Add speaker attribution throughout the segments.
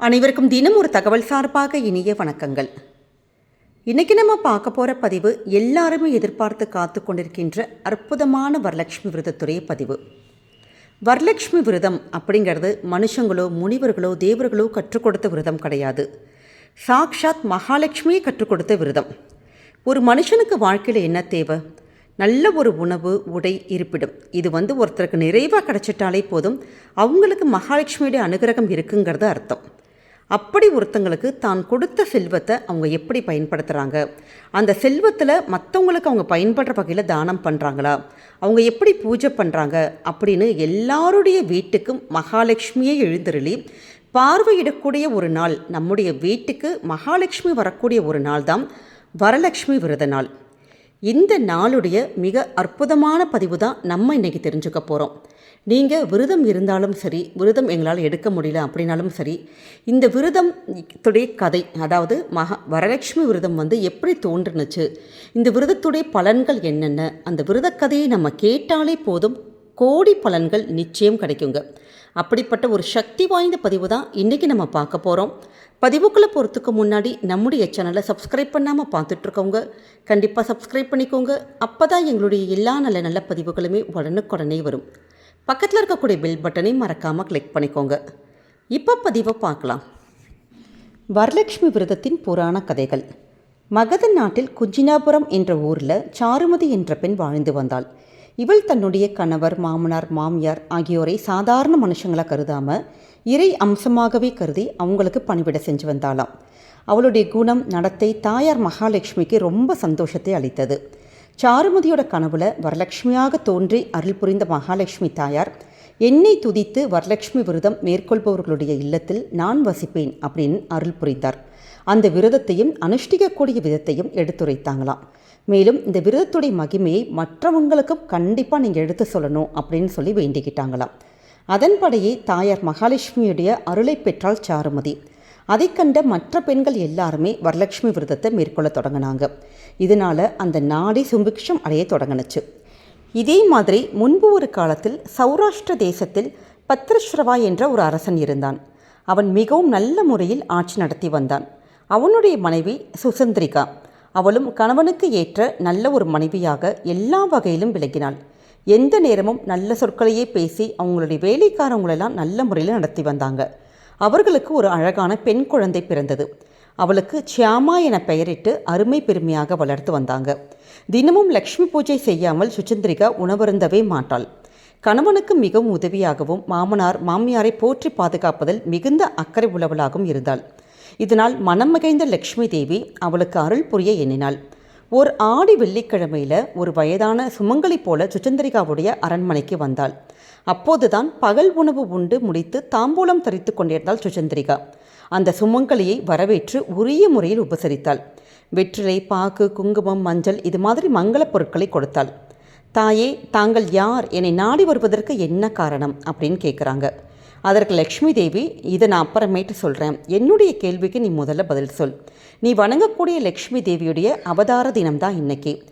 Speaker 1: அனைவருக்கும் தினம் ஒரு தகவல் சார்பாக இனிய வணக்கங்கள். இன்றைக்கி நம்ம பார்க்க போகிற பதிவு எல்லாருமே எதிர்பார்த்து காத்து கொண்டிருக்கின்ற அற்புதமான வரலட்சுமி விரதத்துடைய பதிவு. வரலட்சுமி விரதம் அப்படிங்கிறது மனுஷங்களோ முனிவர்களோ தேவர்களோ கற்றுக் கொடுத்த விரதம் கிடையாது. சாக்ஷாத் மகாலட்சுமியை கற்றுக் கொடுத்த விரதம். ஒரு மனுஷனுக்கு வாழ்க்கையில் என்ன தேவை? நல்ல ஒரு உணவு உடை இருப்பிடும். இது வந்து ஒருத்தருக்கு நிறைவாக கிடச்சிட்டாலே போதும் அவங்களுக்கு மகாலட்சுமியுடைய அனுகிரகம் இருக்குங்கிறது அர்த்தம். அப்படி ஒருத்தங்களுக்கு தான் கொடுத்த செல்வத்தை அவங்க எப்படி பயன்படுத்துகிறாங்க அந்த செல்வத்தில் மற்றவங்களுக்கு அவங்க பயன்படுற வகையில் தானம் பண்ணுறாங்களா அவங்க எப்படி பூஜை பண்ணுறாங்க அப்படின்னு எல்லாருடைய வீட்டுக்கும் மகாலட்சுமியே எழுந்தருளி பார்வையிடக்கூடிய ஒரு நாள் நம்முடைய வீட்டுக்கு மகாலட்சுமி வரக்கூடிய ஒரு நாள் தான் வரலட்சுமி விரத நாள். இந்த நாளுடைய மிக அற்புதமான பதிவு தான் நம்ம இன்றைக்கி தெரிஞ்சுக்க போகிறோம் நீங்கள் விரதம் இருந்தாலும் சரி விரதம் எங்களால் எடுக்க முடியல அப்படின்னாலும் சரி இந்த விரதம் துடைய கதை அதாவது மகா வரலட்சுமி விரதம் வந்து எப்படி தோன்றுனுச்சு இந்த விரதத்துடைய பலன்கள் என்னென்ன அந்த விரத கதையை நம்ம கேட்டாலே போதும் கோடி பலன்கள் நிச்சயம் கிடைக்குங்க. அப்படிப்பட்ட ஒரு சக்தி வாய்ந்த பதிவு தான் இன்றைக்கி நம்ம பார்க்க போகிறோம் பதிவுக்குள்ளே போகிறதுக்கு முன்னாடி நம்முடைய சேனலை சப்ஸ்கிரைப் பண்ணாமல் பார்த்துட்ருக்கவங்க கண்டிப்பாக சப்ஸ்கிரைப் பண்ணிக்கோங்க. அப்போ தான் எங்களுடைய எல்லா நல்ல நல்ல பதிவுகளுமே உடனுக்குடனே வரும். பக்கத்தில் இருக்கக்கூடிய பெல் பட்டனை மறக்காமல் கிளிக் பண்ணிக்கோங்க. இப்போ பதிவை பார்க்கலாம். வரலட்சுமி விரதத்தின் புராண கதைகள். மகத நாட்டில் குஜினாபுரம் என்ற ஊரில் சாருமதி என்ற பெண் வாழ்ந்து வந்தாள். இவள் தன்னுடைய கணவர் மாமனார் மாமியார் ஆகியோரை சாதாரண மனுஷங்களாக கருதாமல் இறை அம்சமாகவே கருதி அவங்களுக்கு பணிவிட செஞ்சு வந்தாளாம். அவளுடைய குணம் நடத்தை தாயார் மகாலட்சுமிக்கு ரொம்ப சந்தோஷத்தை அளித்தது. சாருமதியோட கனவுல வரலட்சுமியாக தோன்றி அருள் புரிந்த மகாலட்சுமி தாயார் என்னை துதித்து வரலட்சுமி விரதம் மேற்கொள்பவர்களுடைய இல்லத்தில் நான் வசிப்பேன் அப்படின்னு அருள் புரிந்தார். அந்த விரதத்தையும் அனுஷ்டிக்கக்கூடிய விதத்தையும் எடுத்துரைத்தாங்களாம். மேலும் இந்த விரதத்துடைய மகிமையை மற்றவங்களுக்கும் கண்டிப்பாக நீங்கள் எடுத்து சொல்லணும் அப்படின்னு சொல்லி வேண்டிக்கிட்டாங்களாம். அதன்படியே தாயார் மகாலட்சுமியுடைய அருளை பெற்றால் சாருமதி. அதை கண்ட மற்ற பெண்கள் எல்லாருமே வரலட்சுமி விரதத்தை மேற்கொள்ள தொடங்கினாங்க. இதனால் அந்த நாடே சுபிக்ஷம் அடைய தொடங்கினுச்சு. இதே மாதிரி முன்பு ஒரு காலத்தில் சௌராஷ்டிர தேசத்தில் பத்ரஸ்ரவா என்ற ஒரு அரசன் இருந்தான். அவன் மிகவும் நல்ல முறையில் ஆட்சி நடத்தி வந்தான். அவனுடைய மனைவி சுசந்திரிகா. அவளும் கணவனுக்கு ஏற்ற நல்ல ஒரு மனைவியாக எல்லா வகையிலும் விளங்கினாள். எந்த நேரமும் நல்ல சொற்களையே பேசி அவங்களுடைய வேலைக்காரவங்களெல்லாம் நல்ல முறையில் நடத்தி வந்தாங்க. அவர்களுக்கு ஒரு அழகான பெண் குழந்தை பிறந்தது. அவளுக்கு சியாமா என பெயரிட்டு அருமை பெருமையாக வளர்த்து வந்தாங்க. தினமும் லக்ஷ்மி பூஜை செய்யாமல் சுச்சந்திரிகா உணவருந்தவே மாட்டாள். கணவனுக்கு மிகவும் உதவியாகவும் மாமனார் மாமியாரை போற்றி பாதுகாப்பதில் மிகுந்த அக்கறை உள்ளவளாகவும் இருந்தாள். இதனால் மனம் மகிழ்ந்த லக்ஷ்மி தேவி அவளுக்கு அருள் புரிய எண்ணினாள். ஓர் ஆடி வெள்ளிக்கிழமையில் ஒரு வயதான சுமங்கலி போல சுச்சந்திரிகாவுடைய அரண்மனைக்கு வந்தாள். அப்போதுதான் பகல் உணவு உண்டு முடித்து தாம்பூலம் தரித்து கொண்டிருந்தாள் சுச்சந்திரிகா. அந்த சுமங்கலியை வரவேற்று உரிய முறையில் உபசரித்தாள். வெற்றிலை பாக்கு குங்குமம் மஞ்சள் இது மாதிரி மங்களப் பொருட்களை கொடுத்தாள். தாயே தாங்கள் யார்? என்னை நாடி வருவதற்கு என்ன காரணம்? அப்படின்னு கேட்குறாங்க அதற்கு லக்ஷ்மி தேவி இதை நான் அப்புறமேட்டு சொல்கிறேன் என்னுடைய கேள்விக்கு நீ முதல்ல பதில் சொல். நீ வணங்கக்கூடிய லக்ஷ்மி தேவியுடைய அவதார தினம்தான் இன்னைக்கு.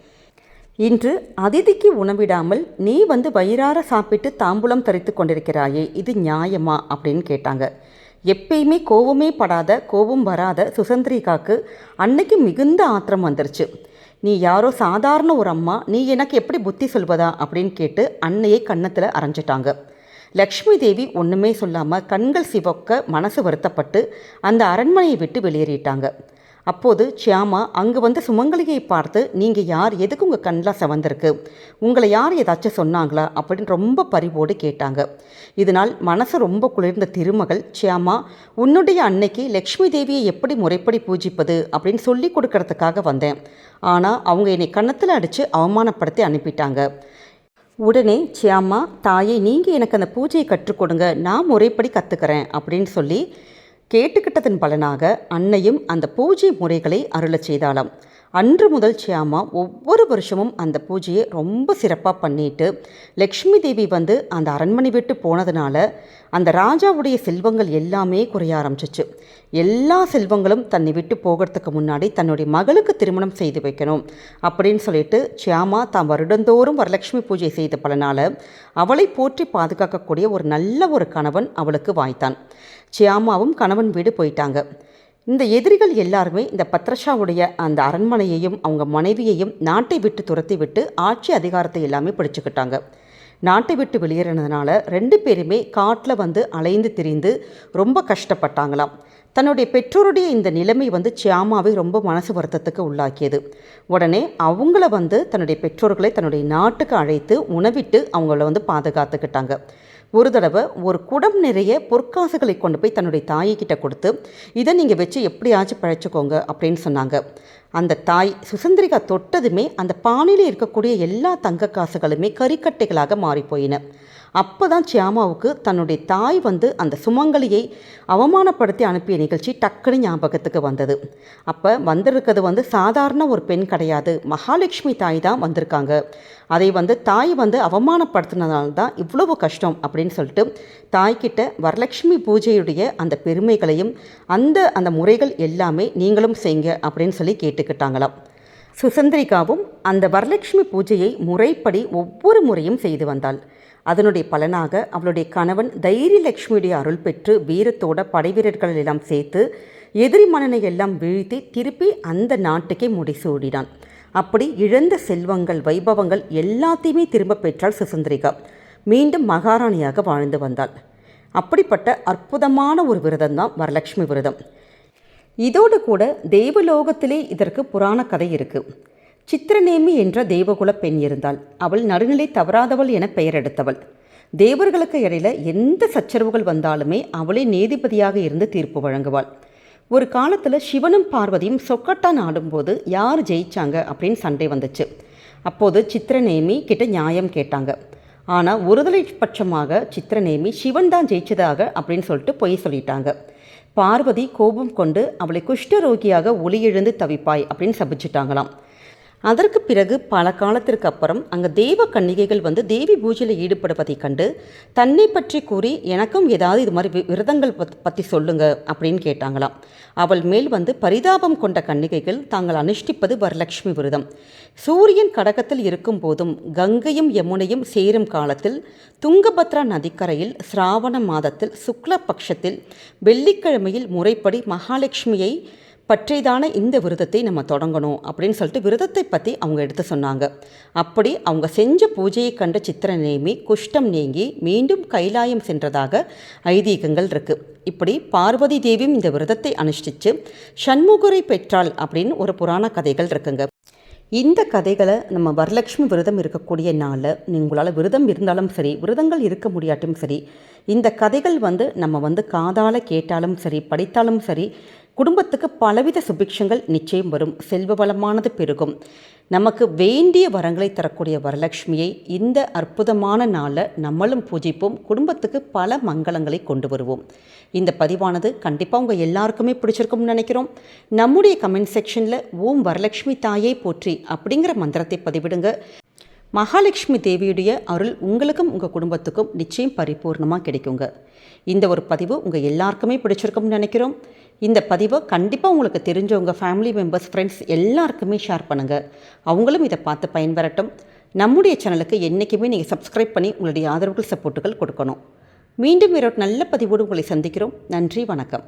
Speaker 1: இன்று அதிதிக்கு உணவிடாமல் நீ வந்து வயிறார சாப்பிட்டு தாம்பூலம் தரித்து கொண்டிருக்கிறாயே இது நியாயமா? அப்படின்னு கேட்டாங்க. எப்பயுமே கோவமே படாத கோபம் வராத சுசந்திரிகாக்கு அன்னைக்கு மிகுந்த ஆத்திரம் வந்துருச்சு. நீ யாரோ சாதாரண ஒரு அம்மா நீ எனக்கு எப்படி புத்தி சொல்வதா? அப்படின்னு கேட்டு அன்னையை கன்னத்தில் அரைஞ்சிட்டாங்க. லக்ஷ்மி தேவி ஒன்றுமே சொல்லாமல் கண்கள் சிவக்க மனசு வருத்தப்பட்டு அந்த அரண்மனையை விட்டு வெளியேறிட்டாங்க. அப்போது சியாமா அங்கே வந்து சுமங்கலியை பார்த்து நீங்கள் யார்? எதுக்கு உங்கள் கண்ணில் செவந்திருக்கு? உங்களை யார் ஏதாச்சும் சொன்னாங்களா? அப்படின்னு ரொம்ப பரிவோடு கேட்டாங்க. இதனால் மனசு ரொம்ப குளிர்ந்த திருமகள் சியாமா உன்னுடைய அன்னைக்கு லக்ஷ்மி தேவியை எப்படி முறைப்படி பூஜிப்பது? அப்படின்னு சொல்லி கொடுக்கறதுக்காக வந்தேன். ஆனால் அவங்க என்னை கன்னத்தில் அடித்து அவமானப்படுத்தி அனுப்பிட்டாங்க. உடனே சியாமா தாயை நீங்கள் எனக்கு அந்த பூஜையை கற்றுக்கொடுங்க நான் முறைப்படி கற்றுக்கிறேன் அப்படின்னு சொல்லி கேட்டுக்கிட்டதன் பலனாக அன்னையும் அந்த பூஜை முறைகளை அருளச் செய்தாளாம். அன்று முதல் சியாமா ஒவ்வொரு வருஷமும் அந்த பூஜையை ரொம்ப சிறப்பாக பண்ணிட்டு லக்ஷ்மி தேவி வந்து அந்த அரண்மனை விட்டு போனதுனால அந்த ராஜாவுடைய செல்வங்கள் எல்லாமே குறைய ஆரம்பிச்சிச்சு. எல்லா செல்வங்களும் தன்னை விட்டு போகிறதுக்கு முன்னாடி தன்னுடைய மகளுக்கு திருமணம் செய்து வைக்கணும் அப்படின்னு சொல்லிட்டு சியாமா தாம் வருடந்தோறும் வரலட்சுமி பூஜை செய்த பலனால் அவளை போற்றி பாதுகாக்கக்கூடிய ஒரு நல்ல ஒரு கணவன் அவளுக்கு வாய்த்தான். சியாமாவும் கணவன் வீடு போயிட்டாங்க. இந்த எதிரிகள் எல்லாருமே இந்த பத்ரஷாவுடைய அந்த அரண்மனையையும் அவங்க மனைவியையும் நாட்டை விட்டு துரத்தி விட்டு ஆட்சி அதிகாரத்தை எல்லாமே பிடிச்சுக்கிட்டாங்க. நாட்டை விட்டு வெளியேறினதுனால ரெண்டு பேருமே காட்டில் வந்து அலைந்து திரிந்து ரொம்ப கஷ்டப்பட்டாங்களாம். தன்னுடைய பெற்றோருடைய இந்த நிலைமை வந்து சியாமாவை ரொம்ப மனசு வருத்தத்துக்கு உள்ளாக்கியது. உடனே அவங்கள வந்து தன்னுடைய பெற்றோர்களை தன்னுடைய நாட்டுக்கு அழைத்து உணவிட்டு அவங்கள வந்து பாதுகாத்துக்கிட்டாங்க. ஒரு தடவை ஒரு குடம் நிறைய பொற்காசுகளை கொண்டு போய் தன்னுடைய தாயிக்கிட்ட கொடுத்து இதை நீங்கள் வச்சு எப்படியாச்சும் பழைச்சிக்கோங்க அப்படின்னு சொன்னாங்க. அந்த தாய் சுசந்திரிகா தொட்டதுமே அந்த பானையில் இருக்கக்கூடிய எல்லா தங்க காசுகளுமே கறிக்கட்டைகளாக மாறிப்போயின. அப்போ தான் சியாமாவுக்கு தன்னுடைய தாய் வந்து அந்த சுமங்கலியை அவமானப்படுத்தி அனுப்பிய நிகழ்ச்சி டக்குனு ஞாபகத்துக்கு வந்தது. அப்போ வந்திருக்கிறது வந்து சாதாரண ஒரு பெண் கிடையாது. மகாலட்சுமி தாய் தான் வந்திருக்காங்க. அதை வந்து தாய் வந்து அவமானப்படுத்தினதால தான் இவ்வளவு கஷ்டம் அப்படின்னு சொல்லிட்டு தாய்கிட்ட வரலட்சுமி பூஜையுடைய அந்த பெருமைகளையும் அந்த அந்த முறைகள் எல்லாமே நீங்களும் செய்யுங்க அப்படின்னு சொல்லி கேட்டுக்கிட்டாங்களாம். சுசந்திரிகாவும் அந்த வரலட்சுமி பூஜையை முறைப்படி ஒவ்வொரு முறையும் செய்து வந்தாள். அதனுடைய பலனாக அவளுடைய கணவன் தைரியலட்சுமியுடைய அருள் பெற்று வீரத்தோட படைவீரர்கள் எல்லாம் சேர்த்து எதிரி மன்னனை எல்லாம் வீழ்த்தி திருப்பி அந்த நாட்டுக்கே முடிசூடினான். அப்படி இழந்த செல்வங்கள் வைபவங்கள் எல்லாத்தையுமே திரும்ப பெற்றாள் சுசந்திரிகா. மீண்டும் மகாராணியாக வாழ்ந்து வந்தாள். அப்படிப்பட்ட அற்புதமான ஒரு விரதம் தான் வரலட்சுமி விரதம். இதோடு கூட தெய்வலோகத்திலே இதற்கு புராண கதை இருக்கு. சித்திரநேமி என்ற தேவகுல பெண் இருந்தாள். அவள் நடுநிலை தவறாதவள் என பெயர் எடுத்தவள். தேவர்களுக்கு இடையில எந்த சச்சரவுகள் வந்தாலுமே அவளே நீதிபதியாக இருந்து தீர்ப்பு வழங்குவாள். ஒரு காலத்தில் சிவனும் பார்வதியும் சொக்கட்டான் ஆடும்போது யார் ஜெயிச்சாங்க அப்படின்னு சண்டை வந்துச்சு. அப்போது சித்திரநேமி கிட்ட நியாயம் கேட்டாங்க. ஆனால் ஒருதலை பட்சமாக சித்திரநேமி சிவன் தான் ஜெயிச்சதாக அப்படின்னு சொல்லிட்டு பொய் சொல்லிட்டாங்க. பார்வதி கோபம் கொண்டு அவளை குஷ்டரோகியாக ஒளி எழுந்து தவிப்பாய் அப்படின்னு சபிச்சிட்டாங்களாம். அதற்கு பிறகு பல காலத்திற்கு அப்புறம் அங்கே தெய்வ கன்னிகைகள் வந்து தேவி பூஜையில் ஈடுபடுவதை கண்டு தன்னை பற்றி கூறி எனக்கும் ஏதாவது இது மாதிரி விரதங்கள் பற்றி சொல்லுங்க அப்படின்னு கேட்டாங்களாம். அவள் மேல் வந்து பரிதாபம் கொண்ட கன்னிகைகள் தாங்கள் அனுஷ்டிப்பது வரலட்சுமி விரதம். சூரியன் கடகத்தில் இருக்கும் போதும் கங்கையும் யமுனையும் சேரும் காலத்தில் துங்கபத்ரா நதிக்கரையில் சிராவண மாதத்தில் சுக்ல பட்சத்தில் வெள்ளிக்கிழமையில் முறைப்படி மகாலட்சுமியை பற்றிதான இந்த விரதத்தை நம்ம தொடங்கணும் அப்படின்னு சொல்லிட்டு விரதத்தை பற்றி அவங்க எடுத்து சொன்னாங்க. அப்படி அவங்க செஞ்ச பூஜையை கண்ட சித்திர நேமி குஷ்டம் நீங்கி மீண்டும் கைலாயம் சென்றதாக ஐதீகங்கள் இருக்குது இப்படி பார்வதி தேவியும் இந்த விரதத்தை அனுஷ்டித்து சண்முகரை பெற்றாள் அப்படின்னு ஒரு புராண கதைகள் இருக்குங்க. இந்த கதைகளை நம்ம வரலட்சுமி விரதம் இருக்கக்கூடிய நாளில் உங்களால் விரதம் இருந்தாலும் சரி விரதங்கள் இருக்க முடியாட்டும் சரி இந்த கதைகள் வந்து நம்ம வந்து காதால் கேட்டாலும் சரி படித்தாலும் சரி குடும்பத்துக்கு பலவித சுபிக்ஷங்கள் நிச்சயம் வரும். செல்வ வளமானது பெருகும். நமக்கு வேண்டிய வரங்களை தரக்கூடிய வரலட்சுமியை இந்த அற்புதமான நாளில் நம்மளும் பூஜிப்போம். குடும்பத்துக்கு பல மங்களங்களை கொண்டு வருவோம். இந்த பதிவானது கண்டிப்பாக உங்கள் எல்லாருக்குமே பிடிச்சிருக்கும்னு நினைக்கிறோம். நம்முடைய கமெண்ட் செக்ஷனில் ஓம் வரலட்சுமி தாயை போற்றி அப்படிங்கிற மந்திரத்தை பதிவிடுங்க. மகாலட்சுமி தேவியுடைய அருள் உங்களுக்கும் உங்கள் குடும்பத்துக்கும் நிச்சயம் பரிபூர்ணமாக கிடைக்குங்க. இந்த ஒரு பதிவு உங்கள் எல்லாருக்குமே பிடிச்சிருக்கும்னு நினைக்கிறோம். இந்த பதிவை கண்டிப்பாக உங்களுக்கு தெரிஞ்சவங்க ஃபேமிலி மெம்பர்ஸ் ஃப்ரெண்ட்ஸ் எல்லாருக்குமே ஷேர் பண்ணுங்கள் அவங்களும் இதை பார்த்து பயன்பெறட்டும். நம்முடைய சேனலுக்கு என்றைக்குமே நீங்கள் சப்ஸ்கிரைப் பண்ணி உங்களுடைய ஆதரவுகள் சப்போர்ட்டுகள் கொடுக்கணும். மீண்டும் வேறொரு நல்ல பதிவோடு உங்களை சந்திக்கிறோம். நன்றி வணக்கம்.